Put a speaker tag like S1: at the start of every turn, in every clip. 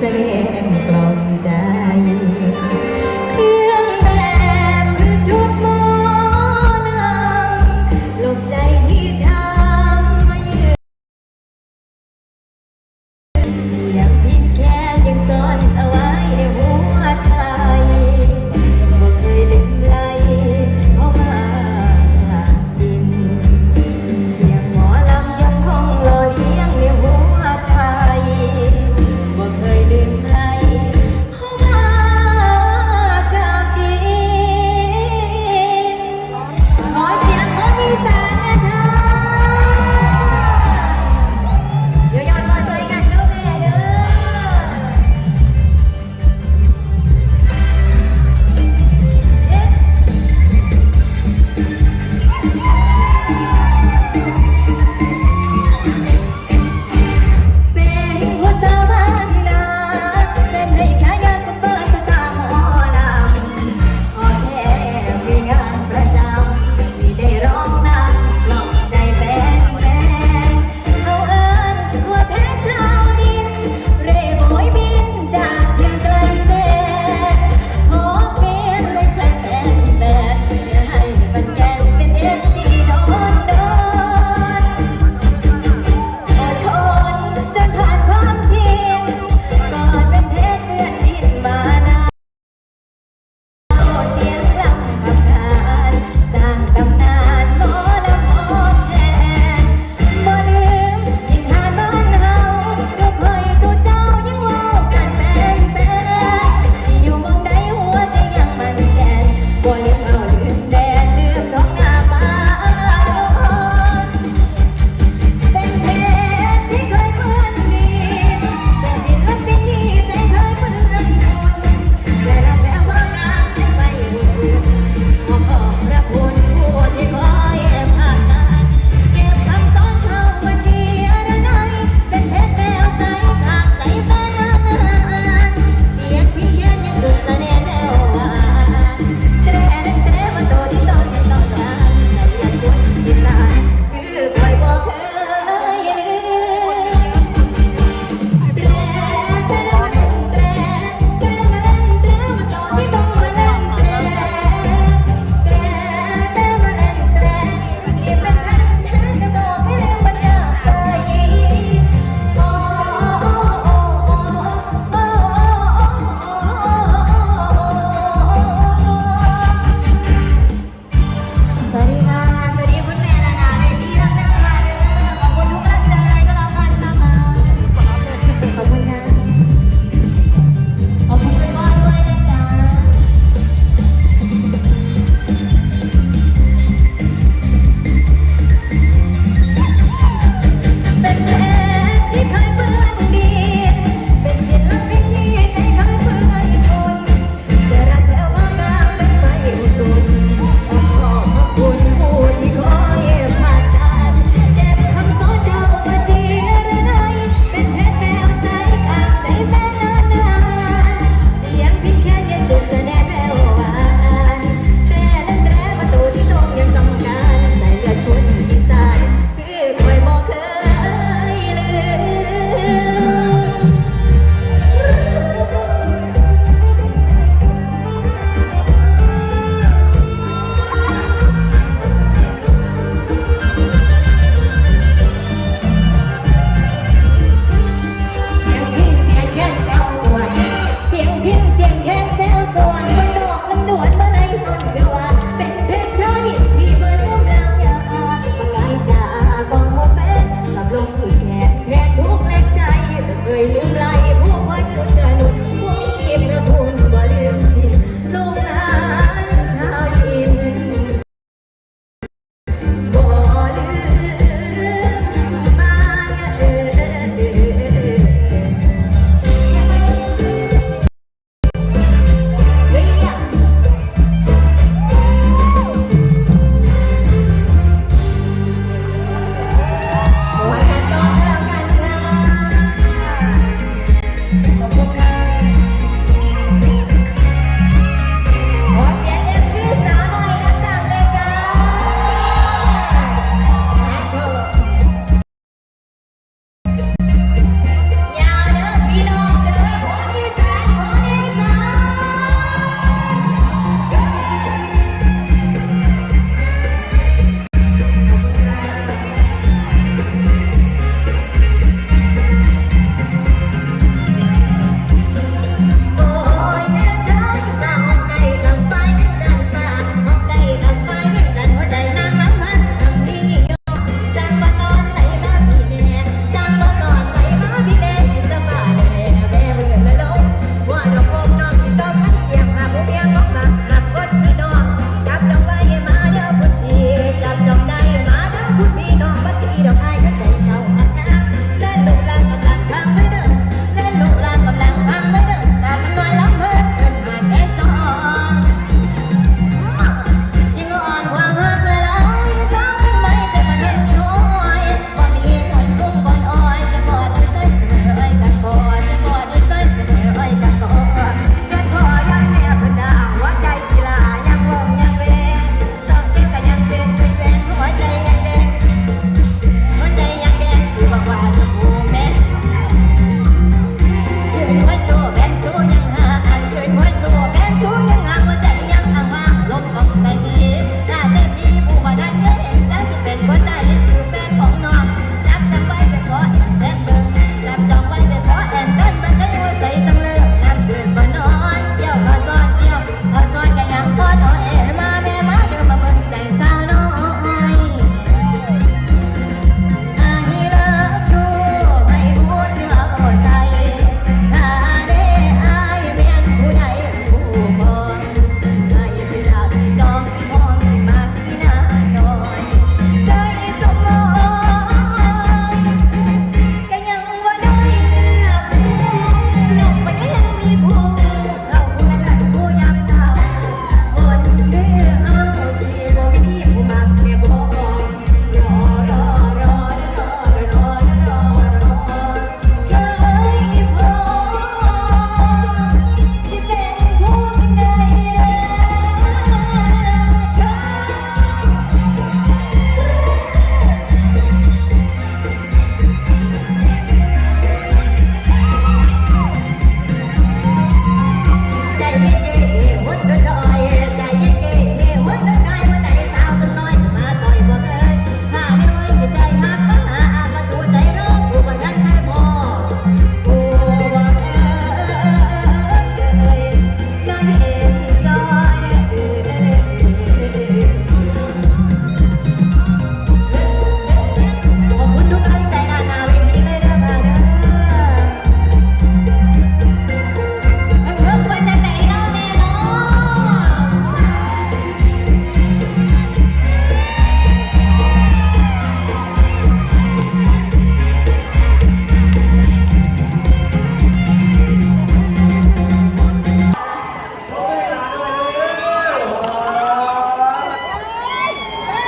S1: แ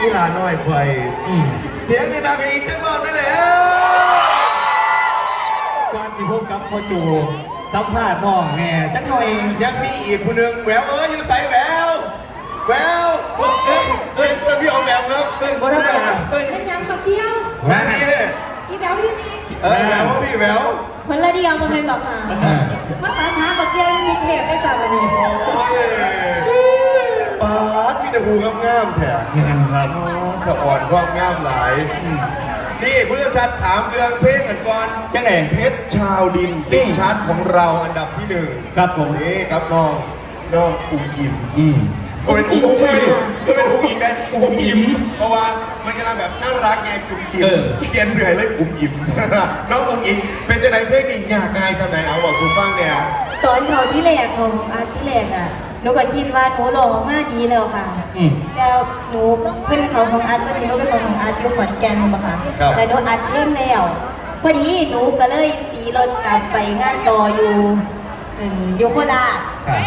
S1: ไฟ
S2: อืม
S3: เสียงในดังอีกจังรอบได้แล้ว
S2: ก่อนสิพบกับพ่อโจสัมภาษณ์น้องแน่จักหน่อย
S3: ยังมีอีกคนหนึ่งแหววเอ้ยอยู่ใส่แหววแหววเอ้ยเอ้ยเชิญพี่เอาแหววครับ
S2: เอ้ยบ่ธรรมดาเอ้ย
S4: เป็นยังคนเดียว
S3: มานี่
S4: อีแบลอยู่นี่
S3: เออแหววพี่แหวว
S1: คนละเดียวมันเป็นบอกค่ะ
S4: มา
S3: แต่ภูงามๆแถม
S2: งานครับ
S3: อ๋อสะอ่อนความงามหลาย นี่เพื่อชัดถามเรื่องเพลงกันก่อน
S2: จังไหน
S3: เพชรชาวดินติดชาร์ตของเราอันดับที่หนึ่ง
S2: ครับผม
S3: นี่ครับน้องน้องอุ้มอิ่ม
S2: อืม
S3: ก็เป็นอุ้มก็เป็นก็เป็นอุ้มอิ่มได้อุ้มอิ่มเพราะว่ามันกำลังแบบน่ารักไงคุณจิม
S2: เออ
S3: เปลี่ยนเสื่อให้เลยอุ้มอิ่ม น้องอุ้มอิ่มเป็นจะไหนเพลงนี้ยากง่ายสำไหนเอาบอกซูฟังเนี่ย
S1: ตอนเขาที่แรกของอาร์ตที่แรกอะหนูก็คิดว่าหนูหล่อมากดีแล้วค่ะ
S2: อืม
S1: แต่หนูเพื่อนเขาของอาร์ตวันนี้หนูเป็นเขาของอาร์ตอยู่ขอนแก่นมาค่ะ
S3: ครับ
S1: แต่หนูอัดเพลงแล้วพอดีหนูก็เลยตีรถกลับไปงานต่ออยู่อืมอยู่โคราช
S2: ครับ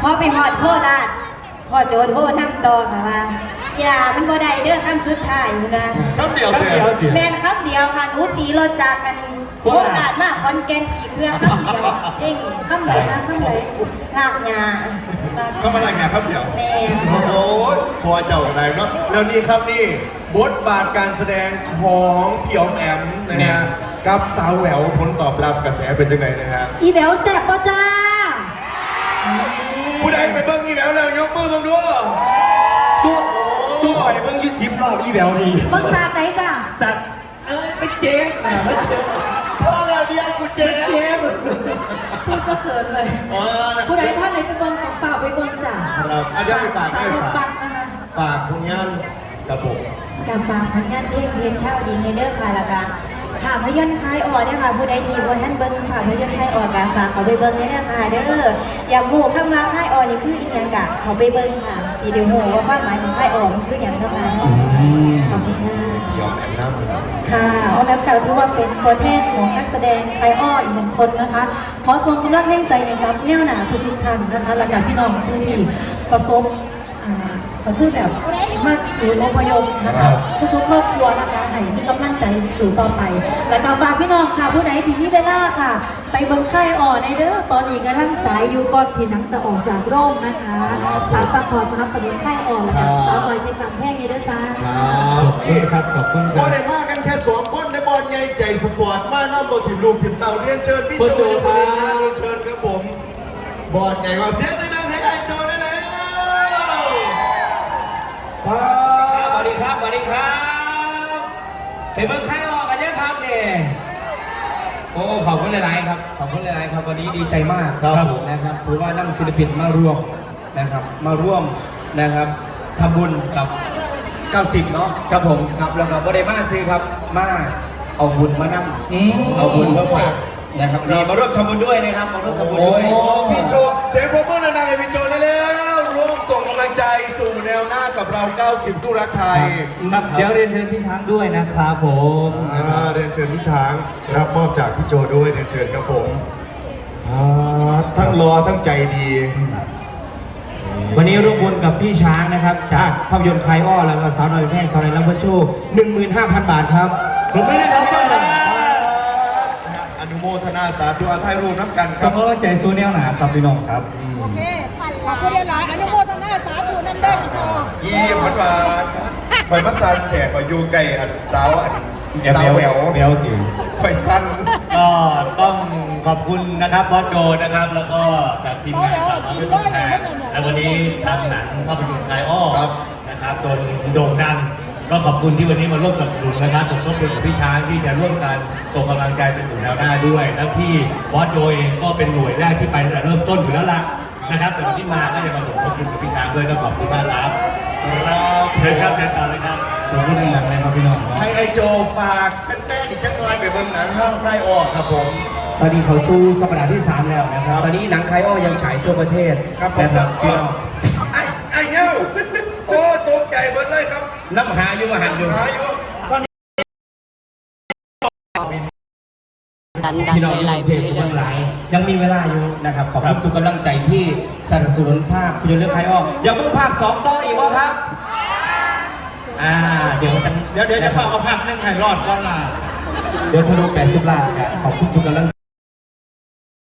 S1: พอไปฮอดโคราชพ่อโจโทรนั่งต่อค่ะว่าอย่ามันบ่ได้เด้อคำสุดท้ายอยู่นะ
S3: คำเดียว
S2: คำ
S3: เถ
S2: เดียว
S3: อะ
S2: เดียว
S1: แมนคำเดียวค่ะหนูตีรถจากกัน โคราชมาขอนแก่นอีกเพื่อคำเดียวเพลง
S4: ข้ามไหนนะข้ามไหน
S1: ลากยา
S3: เข้ามาอะไรไงคำเดียว
S1: แม่น
S3: โอ้โหพอเจ้ากันไหนเนาะแล้วนี่ครับนี่บทบาทการแสดงของพี่อ๋อมแอมนะ
S2: เนี่
S3: ฮะ
S2: ย
S3: กับสาวแหววผลตอบรับกระแสเป็นยังไงนะฮะ
S4: อีแบลแซ่บป่ะจ้า
S3: ผู้ใดไปเบิ้งอีแหววแล้วยกมือบังดู
S2: ตัวตัวข่อยเบิ่งอยี่สิบรอบอีแววดี
S4: เบิ่งจากไหนจ้า
S2: จัดเอ้ยไปเจ๊งอะไปเจ๊ง
S3: พ่อแล้วเดี ยวกูเจ๊
S2: เจ๊ง
S4: พูดสะเขินเลย
S3: อ๋อนะ
S4: ผู้ใดท่านไหนไปเบิ่งต้องฝากไปเบิ่งจ้า
S3: ครับอาจารย์ไปฝาก
S4: สา
S3: ให้
S4: วรถ
S3: ฝา
S4: บั
S3: ก
S4: สนะคะ
S3: ฝากผลงานครับผม
S1: กับฝากผลงานเพลงเพียนเช่าดินในเด้อค่ะแล้วก็ภาพยนตร์คลายออเนี่ยค่ะผู้ใดที่ว่าท่านเบิ่งภาพยนตร์คลายออกกะฝากเขาไปเบิ่งในเด้อค่ะเด้ออยากรู้คำว่าคลายออนี่คืออีหยังกะเขาไปเบิ่งค่ะสิเดี๋ยวฮู้ว่าความหมายของคลายออมันคือหยังเนาะค่ะเนาะขอบคุณค่ะ
S3: พี่ ออมแอมน้ำ
S4: ค่ะออมแอมกล่าถือว่าเป็นตัวแทนของนักแสดงไคอ้ออีกหนึ่งคนนะคะ ขอส่งกำลังแห่งใจให้กับแนวหนาทุกทุกท่านนะคะและกับพี่น้องผู้ที่ประสบอ่าก็คือแบบมาสู่อพยพนะคะ ทุกๆครอบครัวนะคะให้มีกำ ใจสู่ต่อไป และก็ฝากพี่น้องค่ะผู้ใดที่มีเวลาค่ะ ไปเบิ่งค่ายอ่อในเด้อตอนนี้กำลังสายอยู่ก่อนที่หนังจะออกจากร่มนะคะฝากซัพพอร์ตสนับสนุนค่ายอ่อนและกับสาวน้อยเพชรลำแพงนี่เด้อจ้า
S3: ครับ
S2: ขอบคุณครับขอบคุณค
S3: บอ
S2: รั
S3: ล
S2: บ
S3: ได้มากันแค่สองคนในบอลใหญ่ใจสปอร์ตมาน้ำบอลถิ่นลูกถิ่นเต่าเรียนเชิญพี่โจ
S2: โจ
S3: ยกประเด็น
S2: ครั
S3: มา
S2: บ
S3: เรียนเชิญครับผมบอลใหญ่กว่าเสียงดัง
S2: เป็นเมืองไทยออกกันเยอะครับเนี่ยโอ้ขอบคุณหลายๆครับขอบคุณหลายๆครับวันนี้ดีใจมาก
S3: ครับผม
S2: นะครับถือว่านั่งศิลปินมาร่วมนะครับ มาร่วมนะครับทำบุญกับ 90 เนาะครับผมครับแล้วก็บริมาซื้อครับมาเอาบุญมานั่งเอาบุญมาฝากนะครับนี่มาร่วมทำบุญด้วยนะครับมาร่วมทำบุญ
S3: โอ้
S2: ด้วย
S3: เรา 90ตู้รักไทย
S5: ครับเดี๋ยวเรียนเชิญพี่ช้างด้วยนะครับผม
S3: อ่าเรียนเชิญพี่ช้างรับมอบจากพี่โจด้วยเรียนเชิญครับผมอ่าทั้งรอทั้งใจดี
S5: วันนี้ร่วมบุญกับพี่ช้างนะครับ จากภาพยนตร์คลายอ้อแล้วก็สาวน้อยแพร่งสาวในอยลำเพินโชว์15,000บาทครับผมไม่ได้รับต้อนรับ
S3: อนุโมทนาสาธุอาทัยรูปน้ำกันค
S5: ส
S3: รับ
S5: มอใจโซเนียลหนาครับพี่น้องครับ
S6: โอเคขอบคุณหลายๆอนุโมทนา สาธุนั่นได้อีกพอ
S3: ยี่หวานหวานคอยมาสันแต่คอยอยู่ไกลอันสาวอันสาวแหวว
S5: แววจริง
S3: คอยสัน
S7: ก็ต้องขอบคุณนะครับบอสโจนะครับ แล้วก็จากทีมงานสาวน้อยเป็นต้นแทนและวันนี้ทำหนังภาพยนตร์คลายอ้อนะครับจนโด่งดังก็ขอบคุณที่วันนี้มาร่วมสนับสนุนนะครับสมทบทุนกับพี่ช้างที่จะร่วมกันส่งกำลังใจไปสู่แนวหน้าด้วย แล้วที่บอสโจเองก็เป็นหน่วยแรกที่ไปตั้งแต่เริ่มต้นอยู่แล้วล่ะ นะครับแต่วันที่มาก็จะมาสมทบทุนกับพี่ช้างด้วยก็ขอบคุณมากครับ
S3: ครับ
S7: เชิญครับเชิญต่อเลยครับ
S5: ขอบคุณหนักเลยครับพี่น้อง
S3: ให้ไอโจฝากแฟนๆอีกจักหน่อยไปเบิ่งหนังห้างไพรออกครับผม
S5: ตอนนี้เขาสู้สัปดาห์ที่ 3 แล้วนะครั
S3: ครับบ
S5: ตอนนี้หนังคลายอ้อยังฉายทั่วประเทศ
S3: ครับผม
S5: นะครับพี่น้อง
S3: ไอ้ไอ้เงี้ยโอ้ตกใจเบิดเลยครับ
S2: น้ำหาอยู่มาหันอยู่
S3: หาอยู่
S6: ดันดัน
S5: พี่น้อง
S6: ไหล
S5: ยัง
S6: ไป
S5: เพลง
S6: เรื่
S5: ทุ
S6: อกย
S5: หลายยังมีเวลาอยู่นะครับขอบคุณทุกกำลังใจที่สนับสนุนภาพยนตร์เรื่องคลายอ้ออยากเพิ่งภาค2ต่ออีกวะครับ
S7: อ่าเดี๋ยวจะเดี๋ยวเดี๋ยวจะฟังเอาภาคหนึ่งให้รอดก่อนล่ะ
S5: เดี๋ยวทะลุ80ล้านครับขอบคุณทุกกำลัง